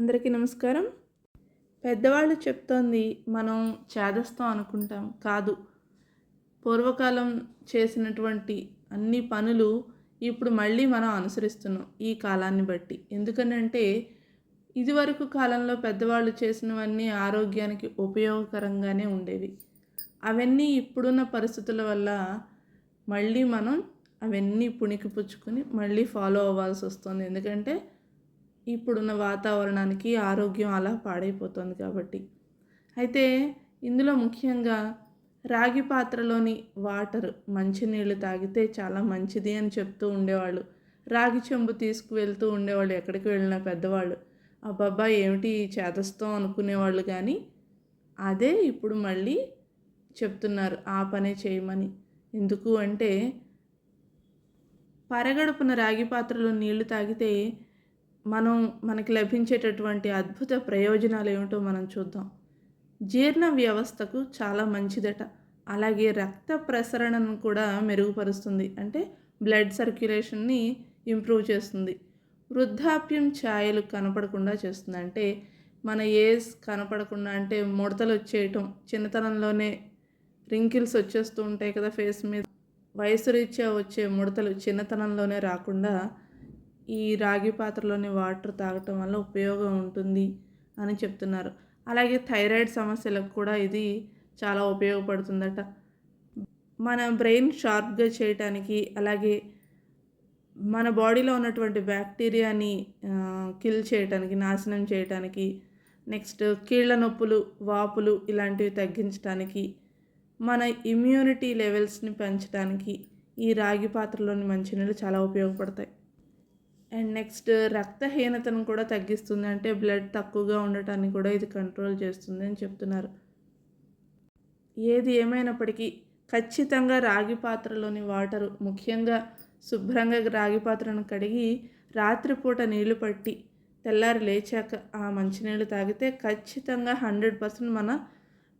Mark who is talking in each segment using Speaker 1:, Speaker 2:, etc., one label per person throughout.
Speaker 1: అందరికీ నమస్కారం. పెద్దవాళ్ళు చెప్తోంది మనం చేదస్తాం అనుకుంటాం. కాదు. పూర్వకాలం చేసినటువంటి అన్ని పనులు ఇప్పుడు మళ్ళీ మనం అనుసరిస్తున్నాం ఈ కాలాన్ని బట్టి. ఎందుకనంటే ఇదివరకు కాలంలో పెద్దవాళ్ళు చేసినవన్నీ ఆరోగ్యానికి ఉపయోగకరంగానే ఉండేవి. అవన్నీ ఇప్పుడున్న పరిస్థితుల వల్ల మళ్ళీ మనం అవన్నీ పుణికిపుచ్చుకొని మళ్ళీ ఫాలో అవ్వాల్సి వస్తుంది. ఎందుకంటే ఇప్పుడున్న వాతావరణానికి ఆరోగ్యం అలా పాడైపోతుంది కాబట్టి. అయితే ఇందులో ముఖ్యంగా రాగి పాత్రలోని వాటర్ మంచినీళ్ళు తాగితే చాలా మంచిది అని చెప్తూ ఉండేవాళ్ళు. రాగి చెంబు తీసుకువెళ్తూ ఉండేవాళ్ళు. ఎక్కడికి వెళ్ళినా పెద్దవాళ్ళు. అబ్బాబ్బా! ఏమిటి చేతస్తాం అనుకునేవాళ్ళు కానీ అదే ఇప్పుడు మళ్ళీ చెప్తున్నారు. ఆ పనే చేయమని. ఎందుకు అంటే పరగడుపున రాగి పాత్రలో నీళ్ళు తాగితే మనం మనకి లభించేటటువంటి అద్భుత ప్రయోజనాలు ఏమిటో మనం చూద్దాం. జీర్ణ వ్యవస్థకు చాలా మంచిదట. అలాగే రక్త ప్రసరణను కూడా మెరుగుపరుస్తుంది. అంటే బ్లడ్ సర్క్యులేషన్ని ఇంప్రూవ్ చేస్తుంది. వృద్ధాప్యం ఛాయలు కనపడకుండా చేస్తుంది. అంటే మన ఏజ్ కనపడకుండా అంటే ముడతలు వచ్చేయటం చిన్నతనంలోనే రింకిల్స్ వచ్చేస్తూ ఉంటాయి కదా ఫేస్ మీద. వయసు రీత్యా వచ్చే ముడతలు చిన్నతనంలోనే రాకుండా ఈ రాగి పాత్రలోని వాటర్ తాగటం వల్ల ఉపయోగం ఉంటుంది అని చెప్తున్నారు. అలాగే థైరాయిడ్ సమస్యలకు కూడా ఇది చాలా ఉపయోగపడుతుందట. మన బ్రెయిన్ షార్ప్గా చేయటానికి అలాగే మన బాడీలో ఉన్నటువంటి బ్యాక్టీరియాని కిల్ చేయటానికి నాశనం చేయటానికి నెక్స్ట్ కీళ్ళ నొప్పులు వాపులు ఇలాంటివి తగ్గించడానికి మన ఇమ్యూనిటీ లెవెల్స్ని పెంచడానికి ఈ రాగి పాత్రలోని మంచినీళ్ళు చాలా ఉపయోగపడతాయి. అండ్ నెక్స్ట్ uh, రక్తహీనతను కూడా తగ్గిస్తుంది. అంటే బ్లడ్ తక్కువగా ఉండటాన్ని కూడా ఇది కంట్రోల్ చేస్తుంది అని చెప్తున్నారు. ఏది ఏమైనప్పటికీ ఖచ్చితంగా రాగి పాత్రలోని వాటరు ముఖ్యంగా శుభ్రంగా రాగి పాత్రను కడిగి రాత్రిపూట నీళ్ళు పట్టి తెల్లారి లేచాక ఆ మంచినీళ్ళు తాగితే ఖచ్చితంగా హండ్రెడ్ పర్సెంట్ మన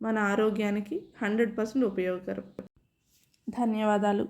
Speaker 1: మన ఆరోగ్యానికి హండ్రెడ్ పర్సెంట్ ఉపయోగకరం. ధన్యవాదాలు.